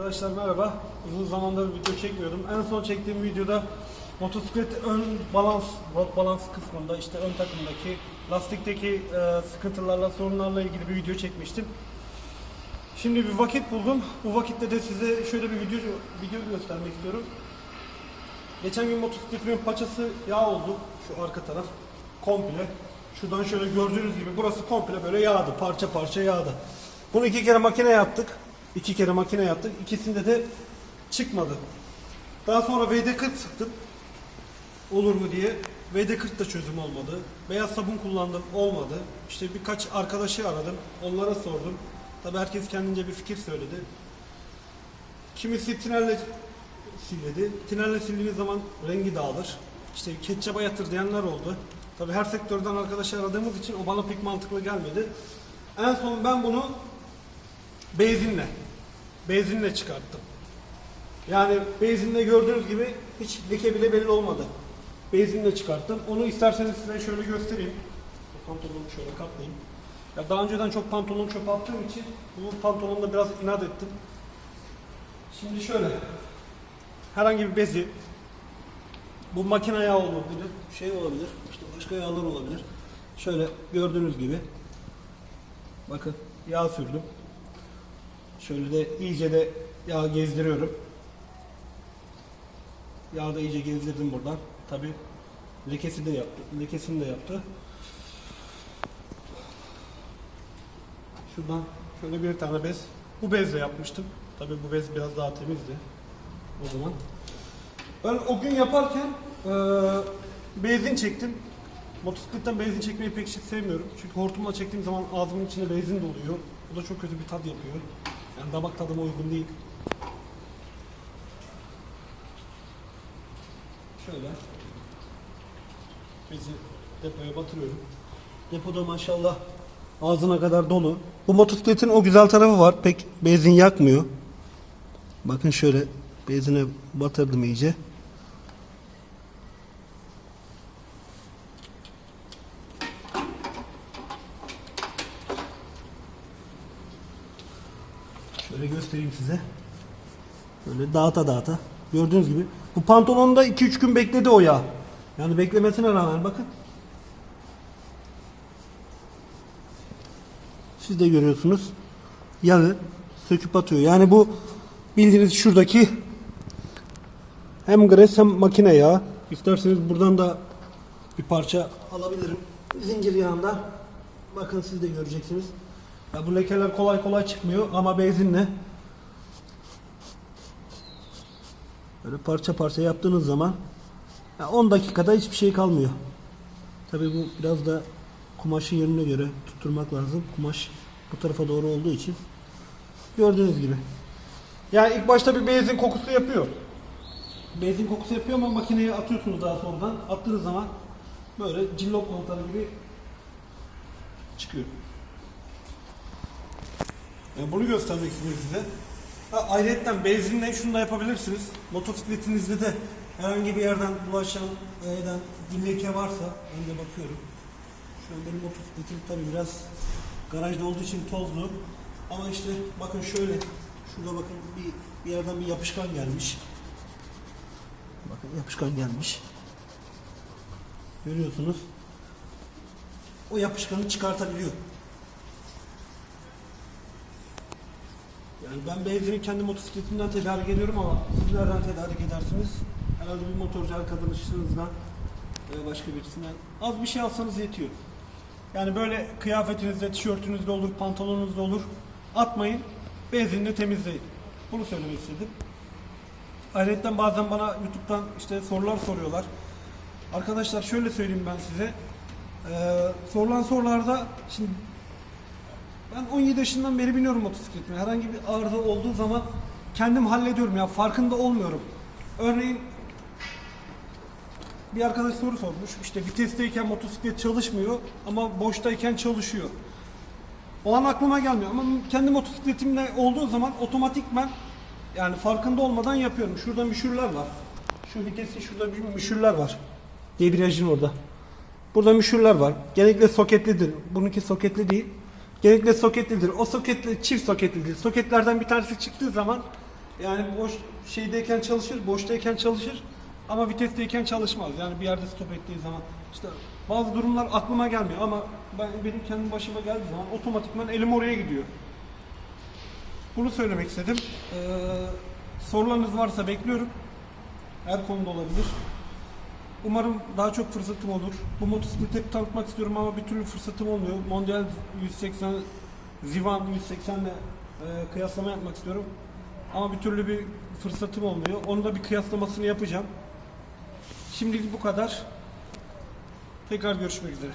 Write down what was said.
Arkadaşlar merhaba. Uzun zamandır video çekmiyordum. En son çektiğim videoda motosiklet ön balans, balans kısmında işte ön takımdaki lastikteki e, sıkıntılarla, sorunlarla ilgili bir video çekmiştim. Şimdi bir vakit buldum. Bu vakitte de size şöyle bir video video göstermek istiyorum. Geçen gün motosikletimin paçası yağ oldu. Şu arka taraf komple. Şuradan şöyle gördüğünüz gibi burası komple böyle yağdı. Parça parça yağdı. Bunu iki kere makine yaptık. İki kere makine yaptık. İkisinde de çıkmadı. Daha sonra VD40 sıktım. Olur mu diye. VD40 da çözüm olmadı. Beyaz sabun kullandım. Olmadı. İşte birkaç arkadaşı aradım. Onlara sordum. Tabi herkes kendince bir fikir söyledi. Kimisi tinelle silledi. Tinelle sildiğiniz zaman rengi dağılır. İşte ketçaba yatır diyenler oldu. Tabi her sektörden arkadaşı aradığımız için o bana pek mantıklı gelmedi. En son ben bunu benzinle, benzinle çıkarttım. Yani benzinle gördüğünüz gibi hiç leke bile belli olmadı. Benzinle çıkarttım. Onu isterseniz size şöyle göstereyim. Pantolonumu şöyle katlayayım. Ya daha önceden çok pantolon çöpe attığım için bu pantolonda biraz inat ettim. Şimdi şöyle. Herhangi bir bezi bu makine yağı olabilir, şey olabilir, işte başka yağlar olabilir. Şöyle gördüğünüz gibi bakın yağ sürdüm. Şöyle de iyice de yağ gezdiriyorum. Yağı da iyice gezdirdim buradan. Tabi lekesi de yaptı. Lekesini de yaptı. Şuradan şöyle bir tane bez. Bu bezle yapmıştım. Tabi bu bez biraz daha temizdi. O zaman. Ben o gün yaparken eee benzin çektim. Motosikletten benzin çekmeyi pek sevmiyorum. Çünkü hortumla çektiğim zaman ağzımın içine benzin doluyor. Bu da çok kötü bir tat yapıyor. Yani damak tadıma uygun değil. Şöyle. Bezi depoya batırıyorum. Depoda maşallah ağzına kadar dolu. Bu motosikletin o güzel tarafı var. Pek benzin yakmıyor. Bakın şöyle benzine batırdım iyice. Şöyle göstereyim size. Böyle dağıta dağıta. Gördüğünüz gibi. Bu pantolonda 2-3 gün bekledi o yağ. Yani beklemesine rağmen bakın. Siz de görüyorsunuz. Yağı söküp atıyor. Yani bu bildiğiniz şuradaki hem gres hem makine yağı. İsterseniz buradan da bir parça alabilirim. Zincir yağında. Bakın siz de göreceksiniz. Ya bu lekeler kolay kolay çıkmıyor ama benzinle böyle parça parça yaptığınız zaman ya 10 dakikada hiçbir şey kalmıyor. Tabi bu biraz da kumaşın yönüne göre tutturmak lazım. Kumaş bu tarafa doğru olduğu için gördüğünüz gibi. Yani ilk başta bir benzin kokusu yapıyor. Benzin kokusu yapıyor ama makineye atıyorsunuz daha sonradan. Attığınız zaman böyle cillop mantarı gibi çıkıyor. Yani bunu göstermek istiyorum size. Ha, ayrıca benzinle şunu da yapabilirsiniz. Motosikletinizde de herhangi bir yerden bulaşan, eden bir leke varsa, ben de bakıyorum. Şu an benim motosikletim tabii biraz garajda olduğu için tozlu. Ama işte bakın şöyle, şurada bakın bir, bir yerden bir yapışkan gelmiş. Bakın yapışkan gelmiş. Görüyorsunuz. O yapışkanı çıkartabiliyor. Ben benzini kendi motosikletimden tedarik ediyorum ama siz nereden tedarik edersiniz? Herhalde bir motorcu arkadaşınızdan veya başka birisinden az bir şey alsanız yetiyor. Yani böyle kıyafetinizde, tişörtünüzde olur, pantolonunuzda olur. Atmayın, benzinle temizleyin. Bunu söylemek istedim. Ayrıca bazen bana YouTube'dan işte sorular soruyorlar. Arkadaşlar şöyle söyleyeyim ben size. Ee, sorulan sorularda şimdi ben 17 yaşından beri biniyorum motosikletime. Herhangi bir arıza olduğu zaman kendim hallediyorum ya farkında olmuyorum. Örneğin bir arkadaş soru sormuş. İşte vitesteyken motosiklet çalışmıyor ama boştayken çalışıyor. O an aklıma gelmiyor ama kendi motosikletimle olduğu zaman otomatikman yani farkında olmadan yapıyorum. Şurada müşürler var. Şu vitesi şurada bir müşürler var. Debriyajın orada. Burada müşürler var. Genellikle soketlidir. Bununki soketli değil. Genellikle soketlidir. O soketli çift soketlidir. Soketlerden bir tanesi çıktığı zaman Yani boş şeydeyken çalışır, boştayken çalışır ama vitesteyken çalışmaz. Yani bir yerde stop ettiği zaman işte bazı durumlar aklıma gelmiyor ama ben benim kendi başıma geldiği zaman otomatikman elim oraya gidiyor. Bunu söylemek istedim. Ee, sorularınız varsa bekliyorum. Her konuda olabilir. Umarım daha çok fırsatım olur. Bu motosikleti hep tanıtmak istiyorum ama bir türlü fırsatım olmuyor. Mondial 180, Zivan 180 ile e, kıyaslama yapmak istiyorum. Ama bir türlü bir fırsatım olmuyor. Onu da bir kıyaslamasını yapacağım. Şimdilik bu kadar. Tekrar görüşmek üzere.